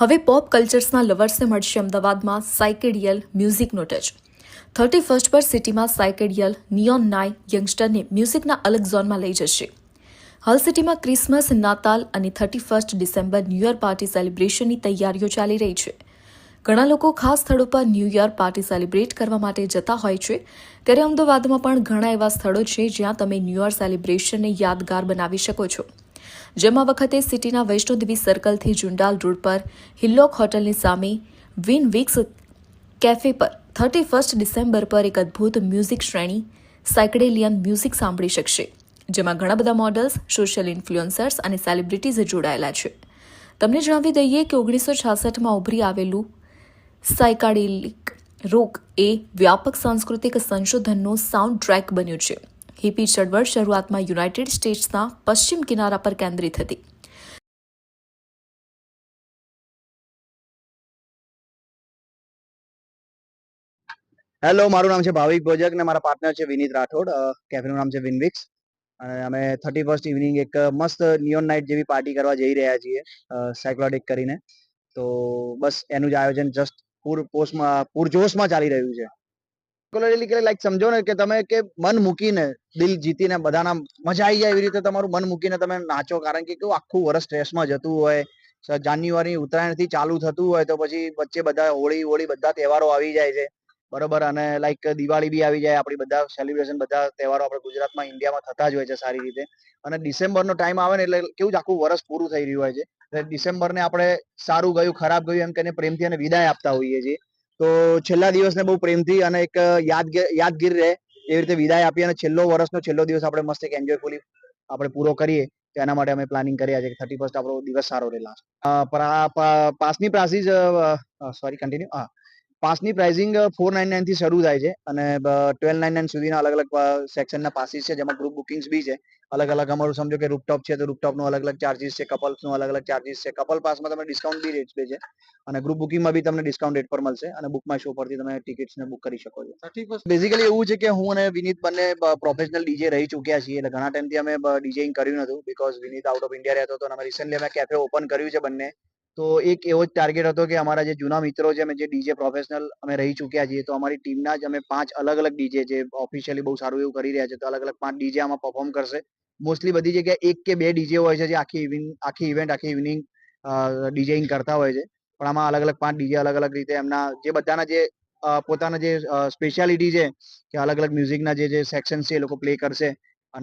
હવે પોપ કલ્ચર્સના લવર્સને મળશે અમદાવાદમાં સાયકેડિયલ મ્યુઝિકનો ટચ થર્ટી ફર્સ્ટ પર સિટીમાં સાયકેડિયલ નિયોન નાય યંગસ્ટરને મ્યુઝિકના અલગ ઝોનમાં લઈ જશે. હાલ સિટીમાં ક્રિસમસ નાતાલ અને thirty first December new year party સેલિબ્રેશનની તૈયારીઓ ચાલી રહી છે. ઘણા લોકો ખાસ સ્થળો પર ન્યૂ યર પાર્ટી સેલિબ્રેટ કરવા માટે જતા હોય છે. ત્યારે અમદાવાદમાં પણ ઘણા એવા સ્થળો છે જ્યાં તમે ન્યૂ યર સેલિબ્રેશનને યાદગાર બનાવી શકો છો. જેમાં વખતે સિટીના વૈષ્ણોદેવી સર્કલથી જુંડાલ રોડ પર હિલ્લોક હોટલની સામે વિન વિક્સ કેફે પર થર્ટી ફર્સ્ટ ડિસેમ્બર પર એક અદ્ભુત મ્યુઝિક શ્રેણી સાયકડેલિયન મ્યુઝિક સાંભળી શકશે, જેમાં ઘણા બધા મોડલ્સ સોશિયલ ઇન્ફ્લુઅન્સર્સ અને સેલિબ્રિટીઝ જોડાયેલા છે. તમને જણાવી દઈએ કે ઓગણીસો છાસઠમાં ઉભરી આવેલું સાયકાડેલિક રોક એ વ્યાપક સાંસ્કૃતિક સંશોધનનું સાઉન્ડ ટ્રેક બન્યું છે. હિપી ચળવળ શરૂઆતમાં યુનાઇટેડ સ્ટેટ્સના પશ્ચિમ કિનારા પર કેન્દ્રિત હતી. હેલો મારું નામ છે ભાવિક ભોજક ને મારા પાર્ટનર છે વિનીત રાઠોડ. કેફેનું નામ છે વિનવિક્સ. અને અમે થર્ટી ફર્સ્ટ ઇવનિંગ એક મસ્ત નિયોન નાઇટ જેવી પાર્ટી કરવા જઈ રહ્યા છીએ સાયક્લોડિક કરીને. તો બસ એનું જ આયોજન જસ્ટ પૂર પોસ્ટમાં પૂરજોશમાં ચાલી રહ્યું છે. રેગ્યુલરલી લાઈક સમજો ને કે તમે કે મન મૂકીને દિલ જીતીને બધાના મજા આવી જાય એવી રીતે તમારું મન મૂકીને તમે નાચો. કારણ કે કેવું આખું વર્ષ સ્ટ્રેસમાં જતું હોય જાન્યુઆરી, ઉત્તરાયણથી ચાલુ થતું હોય તો પછી વચ્ચે બધા હોળી હોળી બધા તહેવારો આવી જાય છે. બરોબર? અને લાઈક દિવાળી બી આવી જાય, આપણી બધા સેલિબ્રેશન બધા તહેવારો આપણે ગુજરાતમાં, ઇન્ડિયામાં થતા જ હોય છે સારી રીતે. અને ડિસેમ્બરનો ટાઈમ આવે ને એટલે કેવું જ આખું વર્ષ પૂરું થઈ રહ્યું હોય છે. એટલે ડિસેમ્બરને આપણે સારું ગયું, ખરાબ ગયું એમ કહીને પ્રેમથી અને વિદાય આપતા હોઈએ છીએ. તો છેલ્લા દિવસને બહુ પ્રેમથી અને એક યાદગીર યાદગીર રહે એવી રીતે વિદાય આપી અને છેલ્લો વર્ષનો છેલ્લો દિવસ આપણે મસ્ત એક એન્જોયફુલી આપણે પૂરો કરીએ, તો એના માટે અમે પ્લાનિંગ કર્યા છે થર્ટી ફર્સ્ટ આપણો દિવસ સારો રહે લાસ્ટ પાસની જ સોરી કન્ટિન્યુ હા. પાસની પ્રાઇસિંગ ફોર નાઇન નાઇનથી શરૂ થાય છે અને ટ્વેલ્વ નાઇન નાઇન સુધીના અલગ અલગ સેક્શનના પાસીસ છે જેમાં ગ્રુપ બુકિંગ્સ બી છે. અલગ અલગ અમારું સમજો કે રૂપટોપ છે તો રૂપટોપનું અલગ અલગ ચાર્જિસ છે કપલ્સનું અલગ અલગ ચાર્જિસ છે. કપલ પાસમાં તમને ડિસ્કાઉન્ટ બી રેટ છે અને ગ્રુપ બુકિંગમાં બી તમને ડિસ્કાઉન્ટ રેટ પર મળશે અને બુક માય શો પરથી તમે ટિકિટ્સને બુક કરી શકો છો. બેઝિકલી એવું છે કે હું અને વિનીત બંને પ્રોફેશનલ ડીજે રહી ચૂક્યા છીએ એટલે ઘણા ટાઈમથી અમે ડીજેઇંગ કર્યું નતું because Vineet out of India રહેતો હતો અને અમે રિસેન્ટલી અમે કેફે ઓપન કર્યું છે બંને. તો એક એવો જ ટાર્ગેટ હતો કે અમારા જે જૂના મિત્રો છે, અમે જે ડીજે પ્રોફેશનલ અમે રહી ચૂક્યા છીએ, તો અમારી ટીમના જ અમે પાંચ અલગ અલગ ડીજે જે ઓફિશિયલી બહુ સારું એવું કરી રહ્યા છે, તો અલગ અલગ પાંચ ડીજે આમાં પરફોર્મ કરશે. મોસ્ટલી બધી જગ્યાએ એક કે બે ડીજે હોય છે જે આખી આખી ઇવેન્ટ આખી ઇવનિંગ ડીજેઇંગ કરતા હોય છે. પણ આમાં અલગ અલગ પાંચ ડીજે અલગ અલગ રીતે એમના જે બધાના જે પોતાના જે સ્પેશિયાલિટી છે, કે અલગ અલગ મ્યુઝિકના જે જે સેક્શન છે એ લોકો પ્લે કરશે.